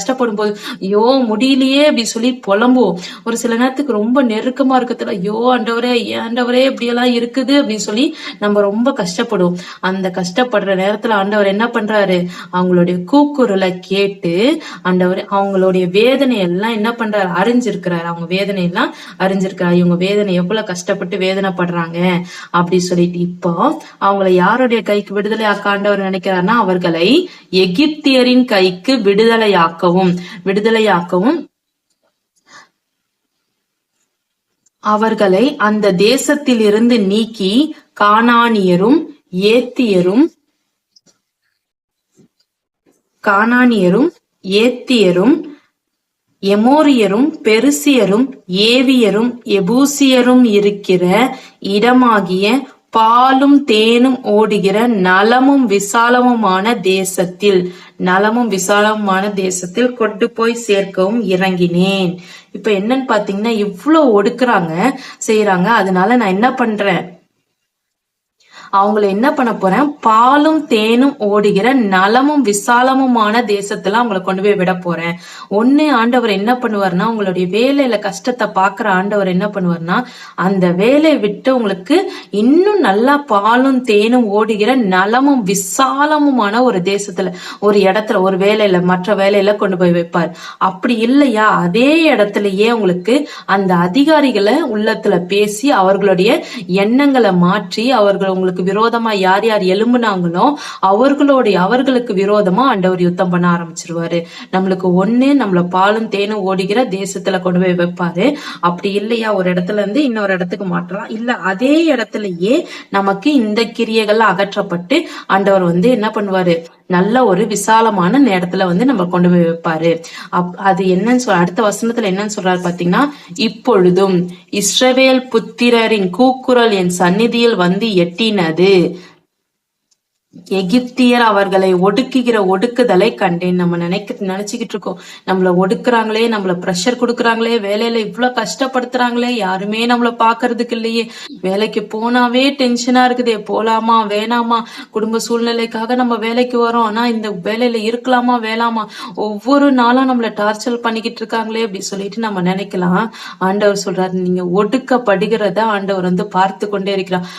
கஷ்டப்படும் போது ஐயோ முடியலையே அப்படி சொல்லி புலம்புவோம். ஒரு சில நேரத்துக்கு ரொம்ப நெருக்கமா இருக்கிறதுல ஐயோ ஆண்டவரே ஆண்டவரே இப்படியெல்லாம் இருக்குது? அப்படின்னு சொல்லி நம்ம ரொம்ப கஷ்டப்படுவோம். அந்த கஷ்டப்படுற நேரத்துல ஆண்டவர் என்ன பண்றாரு? அவங்களுடைய கூக்குரலை கேட்டு ஆண்டவர் அவங்களுடைய வேதனை எல்லாம் என்ன பண்றாரு? அறிஞ்சிருக்கிறாரு. அவங்க வேதனை எல்லாம் அறிஞ்சிருக்கிறாரு இவங்க வேதனை எவ்வளவு கஷ்டப்பட்டு வேதனைப்படுறாங்க? அப்படி சொல்லிட்டு இப்போ அவங்களை யாருடைய கைக்கு விடுதலை ஆக்க ஆண்டவர் நினைக்கிறாருன்னா அவர்களை எகிப்தியரின் கைக்கு விடுவிக்கவும் விடுதலையாக்கவும் அவர்களை அந்த தேசத்திலிருந்து நீக்கி கானானியரும் ஏத்தியரும் கானானியரும் ஏத்தியரும் எமோரியரும் பெருசியரும் ஏவியரும் எபூசியரும் இருக்கிற இடமாகிய பாலும் தேனும் ஓடுகிற நலமும் விசாலமுமான தேசத்தில் நலமும் விசாலமுமான தேசத்தில் கொண்டு போய் சேர்க்கவும் இறங்கினேன். இப்ப என்னன்னு பாத்தீங்கன்னா இவ்வளவு ஒடுக்குறாங்க செய்யறாங்க அதனால நான் என்ன பண்றேன்? அவங்கள என்ன பண்ண போறேன்? பாலும் தேனும் ஓடுகிற நலமும் விசாலமுமான தேசத்துல அவங்களை கொண்டு போய் விட போறேன். ஒன்னு ஆண்டவர் என்ன பண்ணுவார்னா உங்களுடைய வேலையில கஷ்டத்தை பாக்குற ஆண்டவர் என்ன பண்ணுவார்னா அந்த வேலையை விட்டு உங்களுக்கு இன்னும் நல்லா பாலும் தேனும் ஓடுகிற நலமும் விசாலமுமான ஒரு தேசத்துல ஒரு இடத்துல ஒரு வேலையில மற்ற வேலையில கொண்டு போய் வைப்பார். அப்படி இல்லையா? அதே இடத்துலயே உங்களுக்கு அந்த அதிகாரிகளை உள்ளத்துல பேசி அவர்களுடைய எண்ணங்களை மாற்றி அவர்கள் உங்களுக்கு அவர்களுக்கு விரோதமா யார் யார் எலும்புனாங்களோ அவர்களுடைய அவர்களுக்கு விரோதமா ஆண்டவர் யுத்தம் பண்ண ஆரம்பிச்சிருவாரு. நம்மளுக்கு ஒண்ணு நம்மள பாலும் தேனும் ஓடுகிற தேசத்துல கொண்டு போய் வைப்பாரு. அப்படி இல்லையா? ஒரு இடத்துல இருந்து இன்னொரு இடத்துக்கு மாற்றலாம். இல்ல அதே இடத்துலயே நமக்கு இந்த கிரியைகள் அகற்றப்பட்டு ஆண்டவர் வந்து என்ன பண்ணுவாரு? நல்ல ஒரு விசாலமான நேரத்துல வந்து நம்ம கொண்டு போய் வைப்பாரு. அப் அது என்னன்னு சொல் அடுத்த வசனத்துல என்னன்னு சொல்றாரு பாத்தீங்கன்னா இப்பொழுதும் இஸ்ரவேல் புத்திரரின் கூக்குரல் என் சந்நிதியில் வந்து எட்டினது. எகிப்தியர் அவர்களை ஒடுக்குகிற ஒடுக்குதலை கண்டேன். நம்ம நினைக்க நினைச்சுக்கிட்டு இருக்கோம். நம்மள ஒடுக்குறாங்களே நம்மள ப்ரெஷர் கொடுக்குறாங்களே வேலையில இவ்வளவு கஷ்டப்படுத்துறாங்களே யாருமே நம்மள பாக்குறதுக்கு இல்லையே. வேலைக்கு போனாவே டென்ஷனா இருக்குதே. போலாமா வேணாமா? குடும்ப சூழ்நிலைக்காக நம்ம வேலைக்கு வரோம். ஆனா இந்த வேலையில இருக்கலாமா வேணாமா? ஒவ்வொரு நாளும் நம்மள டார்ச்சர் பண்ணிக்கிட்டு இருக்காங்களே அப்படி சொல்லிட்டு நம்ம நினைக்கலாம். ஆண்டவர் சொல்றாரு நீங்க ஒடுக்கப்படுகிறத ஆண்டவர் வந்து பார்த்து கொண்டே இருக்கிறார்.